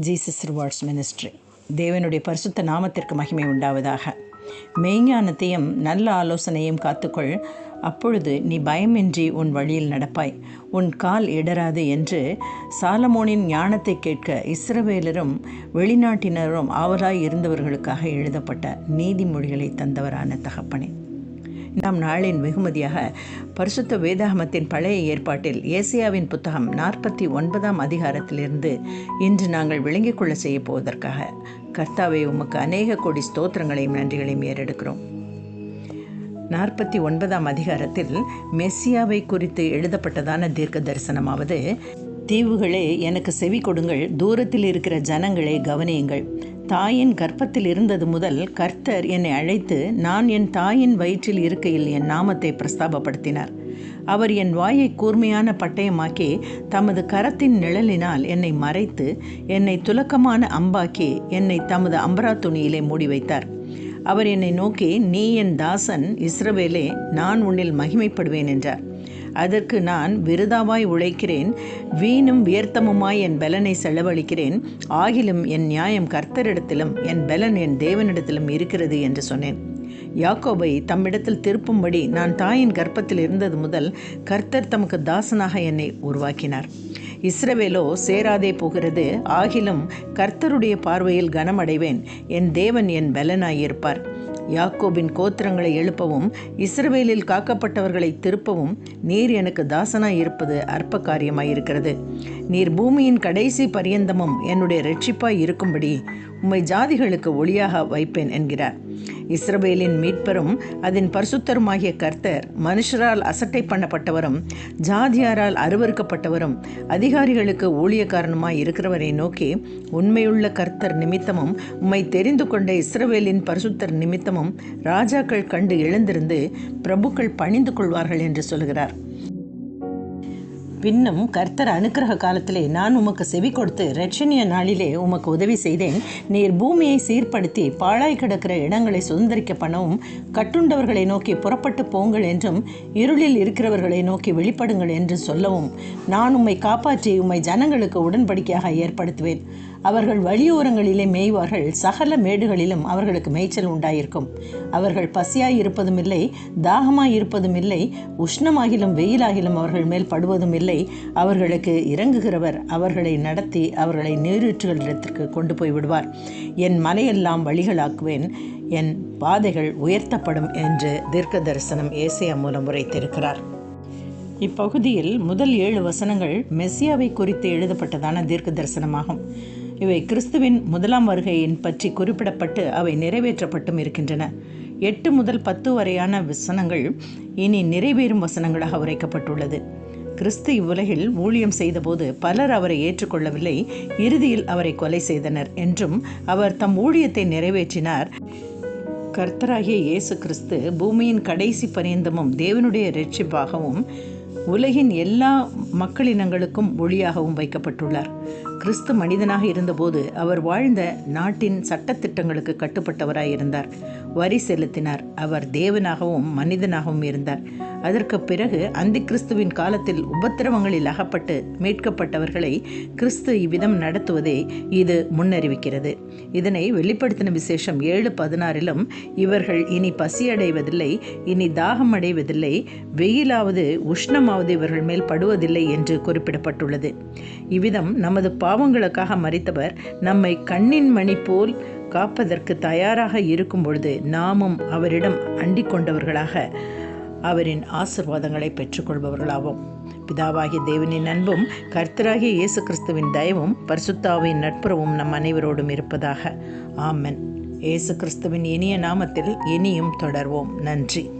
Jesus rewards ministry. தேவனுடைய பரிசுத்த நாமத்திற்கு மகிமை உண்டாவதாக. மெய்ஞானத்தையும் நல்ல ஆலோசனையும் காத்துக்கொள். அப்பொழுது நீ பயமின்றி உன் வழியில் நடப்பாய். உன் கால் இடராது என்று சாலமோனின் ஞானத்தை கேட்க இஸ்ரவேலரும் வெளிநாட்டினரும் ஆவலாய் இருந்தவர்களுக்காக எழுதப்பட்ட நீதிமொழிகளை தந்தவரான தகப்பனேன் நாம் நாளின் வெகுமதியாக பரிசுத்த வேதாகமத்தின் பழைய ஏற்பாட்டில் ஏசியாவின் புத்தகம் நாற்பத்தி ஒன்பதாம் அதிகாரத்திலிருந்து இன்று நாங்கள் விளங்கிக் கொள்ள செய்ய போவதற்காக கர்த்தாவை உமக்கு அநேக கோடி ஸ்தோத்திரங்களையும் நன்றிகளையும் ஏறெடுக்கிறோம். நாற்பத்தி ஒன்பதாம் அதிகாரத்தில் மெஸ்ஸியாவை குறித்து எழுதப்பட்டதான தீர்க்க தரிசனமாவது தீவுகளே எனக்கு செவி கொடுங்கள். தூரத்தில் இருக்கிற ஜனங்களை கவனியுங்கள். தாயின் கற்பத்தில் இருந்தது முதல் கர்த்தர் என்னை அழைத்து நான் என் தாயின் வயிற்றில் இருக்கையில் என் நாமத்தை பிரஸ்தாபப்படுத்தினார். அவர் என் வாயை கூர்மையான பட்டயமாக்கி தமது கரத்தின் நிழலினால் என்னை மறைத்து என்னை துலக்கமான அம்பாக்கி என்னை தமது அம்பரா துணியிலே மூடி வைத்தார். அவர் என்னை நோக்கி நீ என் தாசன் இஸ்ரவேலே நான் உன்னில் மகிமைப்படுவேன் என்றார். அதற்கு நான் விருதாவாய் உழைக்கிறேன் வீணும் வியர்த்தமுமாய் என் பலனை செலவழிக்கிறேன் ஆகிலும் என் நியாயம் கர்த்தரிடத்திலும் என் பலன் என் தேவனிடத்திலும் இருக்கிறது என்று சொன்னேன். யாக்கோபை தம்மிடத்தில் திருப்பும்படி நான் தாயின் கர்ப்பத்தில் இருந்தது முதல் கர்த்தர் தமக்கு தாசனாக என்னை உருவாக்கினார். இஸ்ரவேலோ சேராதே போகிறது ஆகிலும் கர்த்தருடைய பார்வையில் கனமடைவேன் என் தேவன் என் பலனாயிருப்பார் யாக்கோபின் கோத்திரங்களை எழுப்பவும் இஸ்ரவேலில் காக்கப்பட்டவர்களை திருப்பவும் நீர் எனக்கு தாசனாய் இருப்பது அற்ப காரியமாயிருக்கிறது நீர் பூமியின் கடைசி பரியந்தமும் என்னுடைய ரட்சிப்பாய் இருக்கும்படி உம்மை ஜாதிகளுக்கு ஒளியாக வைப்பேன் என்கிறார். இஸ்ரவேலின் மீட்பரும் அதன் பரிசுத்தருமாகிய கர்த்தர் மனுஷரால் அசட்டை பண்ணப்பட்டவரும் ஜாதியாரால் அருவறுக்கப்பட்டவரும் அதிகாரிகளுக்கு ஊழியக்காரனுமாய் இருக்கிறவரை நோக்கி உண்மையுள்ள கர்த்தர் நிமித்தமும் உம்மை தெரிந்து கொண்ட இஸ்ரவேலின் பரிசுத்தர் நிமித்தமும் ராஜாக்கள் கண்டு எழுந்திருந்து பிரபுக்கள் பணிந்து கொள்வார்கள் என்று சொல்கிறார். பின்னும் கர்த்தர் அனுக்கிரக காலத்திலே நான் உமக்கு செவி கொடுத்து ரட்சணிய நாளிலே உமக்கு உதவி செய்தேன். நீர் பூமியை சீர்படுத்தி பாழாய் கிடக்கிற இடங்களை சுதந்திரிக்க பண்ணவும் கட்டுண்டவர்களை நோக்கி புறப்பட்டு போங்கள் என்றும் இருளில் இருக்கிறவர்களை நோக்கி வெளிப்படுங்கள் என்று சொல்லவும் நான் உம்மை காப்பாற்றி உம்மை ஜனங்களுக்கு உடன்படிக்கையாக ஏற்படுத்துவேன். அவர்கள் வழியோரங்களிலே மேய்வார்கள். சகல மேடுகளிலும் அவர்களுக்கு மேய்ச்சல் உண்டாயிருக்கும். அவர்கள் பசியாய் இருப்பதும் இல்லை தாகமாய் இருப்பதும் இல்லை உஷ்ணமாகிலும் வெயிலாகிலும் அவர்கள் மேல் படுவதும் இல்லை அவர்களுக்கு இறங்குகிறவர் அவர்களை நடத்தி அவர்களை நீரூற்றுகளிடத்திற்கு கொண்டு போய் விடுவார். என் மலையெல்லாம் வழிகளாக்குவேன் என் பாதைகள் உயர்த்தப்படும் என்று தீர்க்க தரிசனம் ஏசியா மூலம் உரைத்திருக்கிறார். இப்பகுதியில் முதல் ஏழு வசனங்கள் மெஸ்ஸியாவை குறித்து எழுதப்பட்டதான தீர்க்க தரிசனமாகும் இவை கிறிஸ்துவின் முதலாம் வருகையின் பற்றி குறிப்பிடப்பட்டு அவை நிறைவேற்றப்பட்டும் இருக்கின்றன. எட்டு முதல் பத்து வரையான வசனங்கள் இனி நிறைவேறும் வசனங்களாக உரைக்கப்பட்டுள்ளது. கிறிஸ்து இவ்வுலகில் ஊழியம் செய்தபோது பலர் அவரை ஏற்றுக்கொள்ளவில்லை இறுதியில் அவரை கொலை செய்தனர் என்றும் அவர் தம் ஊழியத்தை நிறைவேற்றினார். கர்த்தராகிய இயேசு கிறிஸ்து பூமியின் கடைசி பரியந்தமும் தேவனுடைய ரட்சிப்பாகவும் உலகின் எல்லா மக்களினங்களுக்கும் ஒளியாகவும் வைக்கப்பட்டுள்ளார். கிறிஸ்து மனிதனாக இருந்தபோது அவர் வாழ்ந்த நாட்டின் சட்டத்திட்டங்களுக்கு கட்டுப்பட்டவராய் இருந்தார். வரி செலுத்தினார். அவர் தேவனாகவும் மனிதனாகவும் இருந்தார். அதற்கு பிறகு அந்தி கிறிஸ்துவின் காலத்தில் உபத்திரவங்களில் அகப்பட்டு மீட்கப்பட்டவர்களை கிறிஸ்து இவ்விதம் நடத்துவதே இது முன்னறிவிக்கிறது. இதனை வெளிப்படுத்தின விசேஷம் ஏழு பதினாறிலும் இவர்கள் இனி பசியடைவதில்லை இனி தாகம் அடைவதில்லை வெயிலாவது உஷ்ணமாவது இவர்கள் மேல் படுவதில்லை என்று குறிப்பிடப்பட்டுள்ளது. இவ்விதம் நமது பாவங்களுக்காக மறித்தவர் நம்மை கண்ணின் மணி போல் காப்பதற்கு தயாராக இருக்கும் பொழுது நாமும் அவரிடம் அண்டிக் கொண்டவர்களாக அவரின் ஆசிர்வாதங்களை பெற்றுக்கொள்பவர்களாவோம். பிதாவாகிய தேவனின் அன்பும் கர்த்தராகிய இயேசு கிறிஸ்துவின் தயவும் பரிசுத்தாவின் நட்புறவும் நம் அனைவரோடும் இருப்பதாக. ஆமன். இயேசு கிறிஸ்துவின் இனிய நாமத்தில் இனியும் தொடர்வோம். நன்றி.